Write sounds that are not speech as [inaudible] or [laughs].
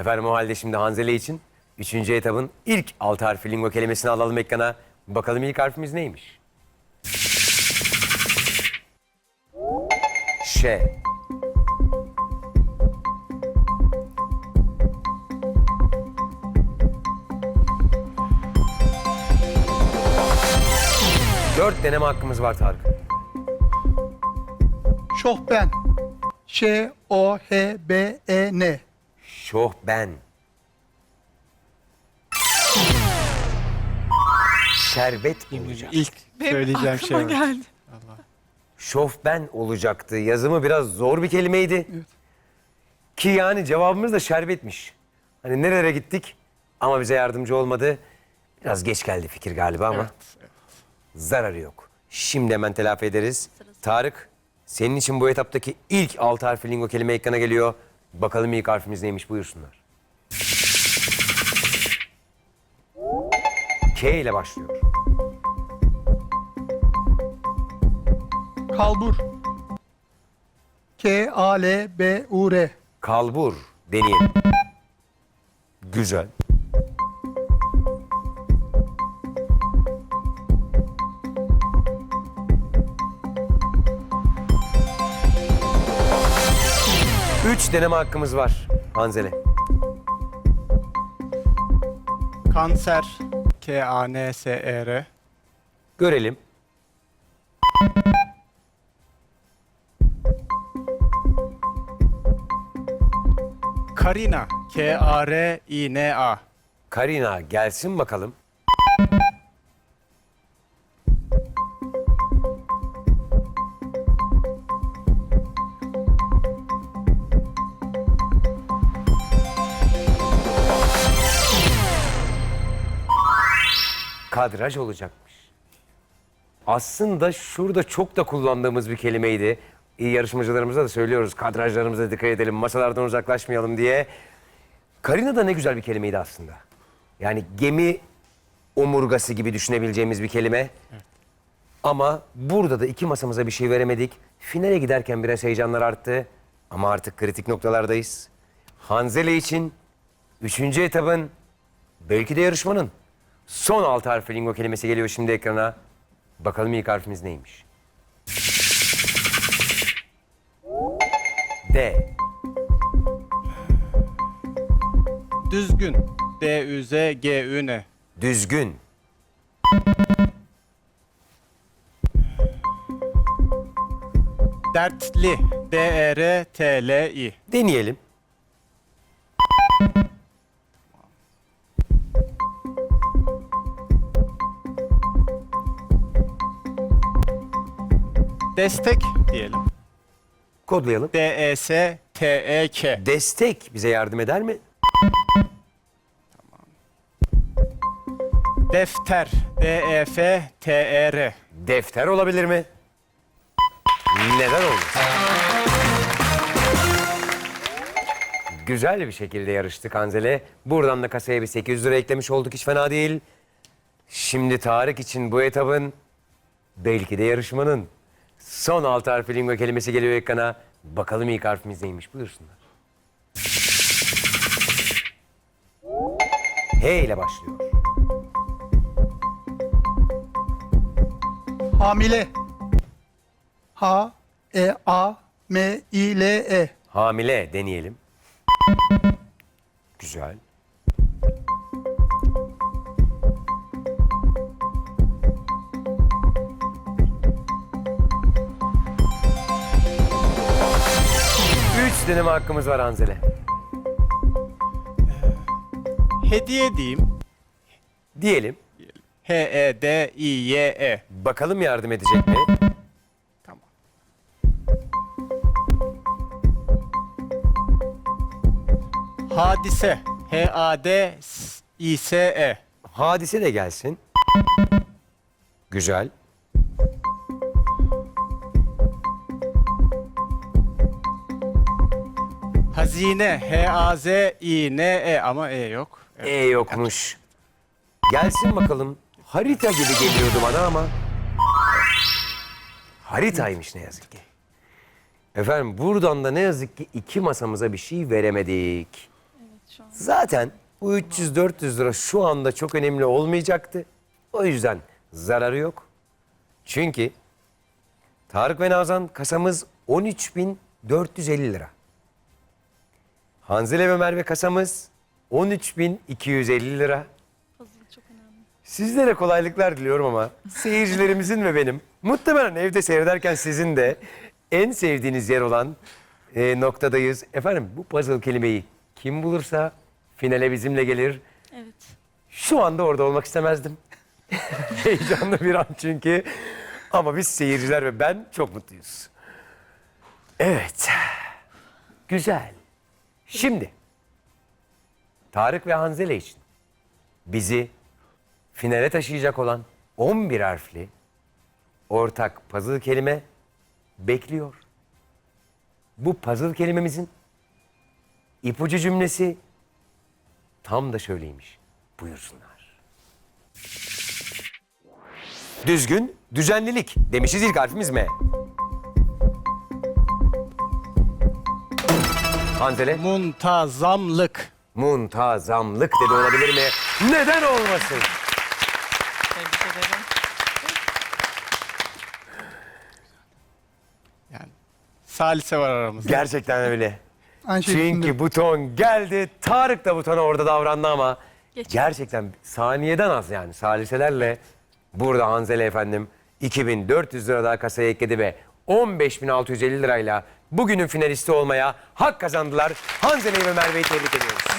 Efendim o halde şimdi Hanzele için üçüncü etabın ilk altı harfli lingo kelimesini alalım ekrana. Bakalım ilk harfimiz neymiş? Ş. Dört deneme hakkımız var Tarık. Şohben. Ş-O-H-B-E-N. Şohben. Şerbet olacak. İlk Benim söyleyeceğim şey aklıma var. geldi. Şofben olacaktı. Yazımı biraz zor bir kelimeydi. Ki yani cevabımız da şerbetmiş. Hani nerelere gittik ama bize yardımcı olmadı. Biraz geç geldi fikir galiba ama zararı yok. Şimdi hemen telafi ederiz. Tarık, senin için bu etaptaki ilk altı harfli lingo kelime ekrana geliyor. Bakalım ilk harfimiz neymiş buyursunlar. K ile başlıyor. Kalbur. K-A-L-B-U-R. Kalbur deneyelim. Güzel. Üç deneme hakkımız var Hanzele. Kanser. K-A-N-S-E-R. Görelim. Karina. K-A-R-I-N-A. Karina gelsin bakalım. Kadraj olacakmış. Aslında şurada çok da kullandığımız bir kelimeydi. İyi yarışmacılarımıza da söylüyoruz. Kadrajlarımıza dikkat edelim, masalardan uzaklaşmayalım diye. Karina da ne güzel bir kelimeydi aslında. Yani gemi omurgası gibi düşünebileceğimiz bir kelime. Ama burada da iki masamıza bir şey veremedik. Finale giderken biraz heyecanlar arttı. Ama artık kritik noktalardayız. Hanzele için üçüncü etabın, belki de yarışmanın son altı harfli lingo kelimesi geliyor şimdi ekrana. Bakalım ilk harfimiz neymiş? D. Düzgün. D-Ü-Z-G-Ü-N. Düzgün. Dertli. E D-E-R-T-L-I. Deneyelim. Destek diyelim. Kodlayalım. E D-E-S-T-E-K. Destek bize yardım eder mi? Defter. E D-E-F-T-E-R. Defter olabilir mi? Neden olmasın? Güzel bir şekilde yarıştık Hanzele. Buradan da kasaya bir 800 lira eklemiş olduk. Hiç fena değil. Şimdi Tarık için bu etabın, belki de yarışmanın son altı harfli lingo kelimesi geliyor ekrana. Bakalım ilk harfimiz neymiş buyursunlar. H ile başlıyor. Hamile. H-E-A-M-İ-L-E. Hamile deneyelim. Güzel. Deneme hakkımız var Hanzele. Hediye diyeyim. Diyelim. H-E-D-İ-Y-E. Bakalım yardım edecek mi? Tamam. Hadise. H-A-D-İ-S-E. Hadise de gelsin. Güzel. Hazine. H-A-Z-İ-N-E ama E yok. E yokmuş. Gelsin bakalım. Harita gibi geliyordu bana ama. Haritaymış ne yazık ki. Efendim buradan da ne yazık ki iki masamıza bir şey veremedik. Zaten bu 300-400 lira şu anda çok önemli olmayacaktı. O yüzden zararı yok. Çünkü Tarık ve Nazan kasamız 13.450 lira. Hanzile ve Merve kasamız 13.250 lira. Puzzle çok önemli. Sizlere kolaylıklar diliyorum ama seyircilerimizin ve benim muhtemelen evde seyrederken sizin de en sevdiğiniz yer olan e, noktadayız. Efendim bu puzzle kelimeyi kim bulursa finale bizimle gelir. Evet. Şu anda orada olmak istemezdim. [laughs] Heyecanlı bir an çünkü. Ama biz seyirciler ve ben çok mutluyuz. Evet. Güzel. Şimdi Tarık ve Hanzele için bizi finale taşıyacak olan 11 harfli ortak puzzle kelime bekliyor. Bu puzzle kelimemizin ipucu cümlesi tam da şöyleymiş. Buyursunlar. Düzgün, düzenlilik demişiz ilk harfimiz M. Hanzele, Muntazamlık. muntazamlık dedi olabilir mi? Neden olmasın? Tebrik ederim. Yani salise var aramızda. Gerçekten öyle. Aynı şey Çünkü düşündüm. buton geldi. Tarık da butona orada davrandı ama Geç. gerçekten saniyeden az yani saliselerle burada Hanzele efendim 2400 lira daha kasaya ekledi ve 15.650 lirayla bugünün finalisti olmaya hak kazandılar. Hanzele'yi ve Merve'yi tebrik ediyoruz.